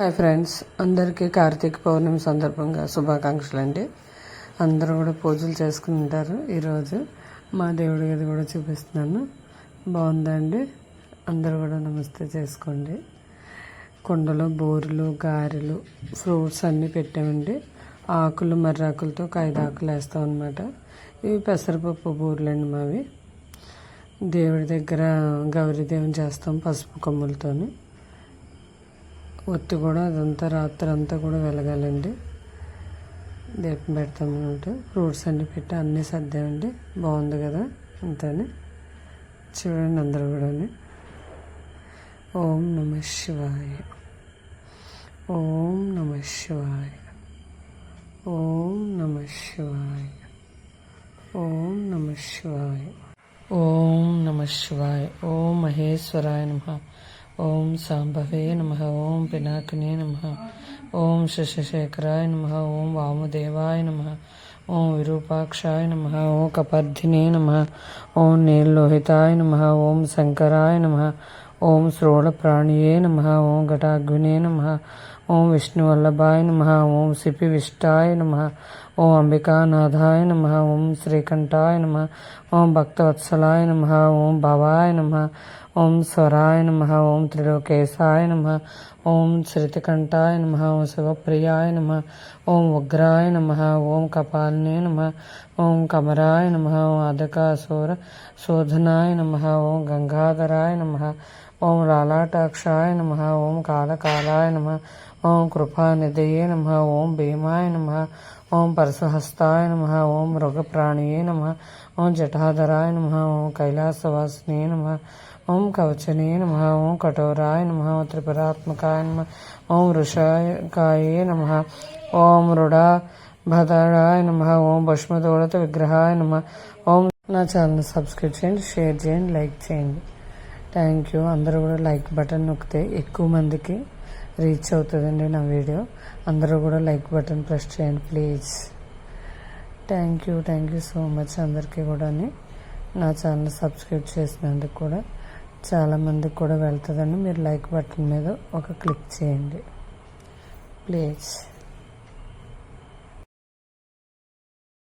Hi friends అందరికీ కార్తీక పౌర్ణమి సందర్భంగా శుభాకాంక్షలు అండి. అందరూ కూడా పూజలు చేసుకుని ఉంటారు ఈరోజు. మా దేవుడి గది కూడా చూపిస్తున్నాను. బాగుందండి అందరూ కూడా నమస్తే చేసుకోండి. కుండలో బూరెలు గారెలు ఫ్రూట్స్ అన్నీ పెట్టామండి. ఆకులు మర్రాకులతో ఆకులు వేస్తాం అనమాట ఇవి పెసరపప్పు బూరెలు అండి మావి. దేవుడి దగ్గర గౌరీదేవం చేస్తాం పసుపు కొమ్ములతోని. ఒత్తి కూడా అదంతా రాత్రి అంతా కూడా వెలగాలండి. దీపం పెడతాం అన్నమాట. ఫ్రూట్స్ అన్ని పెట్టి అన్నీ సర్దామండి. బాగుంది కదా అంతని. చూడండి అందరూ కూడా ఓం నమ శివాయ. ఓం నమ శివాయ. ఓం నమ శివాయ. ఓం నమ శివాయ. ఓం నమ శివాయ. ఓం మహేశ్వరాయ నమ. ఓం సాంబవే నమ ఓం పినాకినే నమ ఓం శశశేఖరాయ నమ ఓం వాముదేవాయ నమ ఓం విరూపాక్షాయ నమ ఓం కపర్ధినే నమ ఓం నీల్లోహితాయ నమ ఓం శంకరాయ నమ ఓం శ్రోళప్రాణియే నమ ఓం ఘటాగ్వినే నమ ఓం విష్ణు వల్లభాయ నమ ఓం సిపి విష్టాయ నమ ఓం అంబికానాథాయ నమ ఓం శ్రీకంఠాయ నమ ఓం భక్తవత్సలాయ నమ ఓం భవాయ నమ ఓం స్వరాయ నమ ఓం త్రిలోకేశాయ నమ ఓం శ్రుతికంఠాయ నమ ఓం శివప్రియాయ నమ ఓం ఉగ్రాయ నమ ఓం కపాలినే నమ ఓం కమరాయ నమ ఓం అధకాసుర శోధనాయ నమ ఓం గంగాధరాయ నమ ఓం లాలాటాక్షాయ నమ ఓం కాలకాలాయ నమ ఓం కృపానిధయే నమ ఓం భీమాయ నమ ఓం పరసహస్తాయ నమ ఓం మృగప్రాణియే నమ ఓం జటాధరాయ నమ ఓం కైలాసవాసినే నమ ఓం కవచనే నమ ఓం కఠోరాయ నమ ఓం త్రిపురాత్మకాయ నమ ఓం వృషాయకాయే నమ ఓం రుడా భదరాయ నమ ఓం భస్మదోడత విగ్రహాయ నమ ఓం నా ఛానల్ సబ్స్క్రైబ్ చేయండి షేర్ చేయండి లైక్ చేయండి థ్యాంక్ యూ అందరూ కూడా లైక్ బటన్ నొక్కితే ఎక్కువ మందికి రీచ్ అవుతుందండి నా వీడియో అందరూ కూడా లైక్ బటన్ ప్రెస్ చేయండి please thank you thank you so much అందరికీ కూడా నా ఛానల్ సబ్స్క్రైబ్ చేసినందుకు కూడా చాలామందికి కూడా వెళ్తుందండి. మీరు లైక్ బటన్ మీద ఒక క్లిక్ చేయండి. ప్లీజ్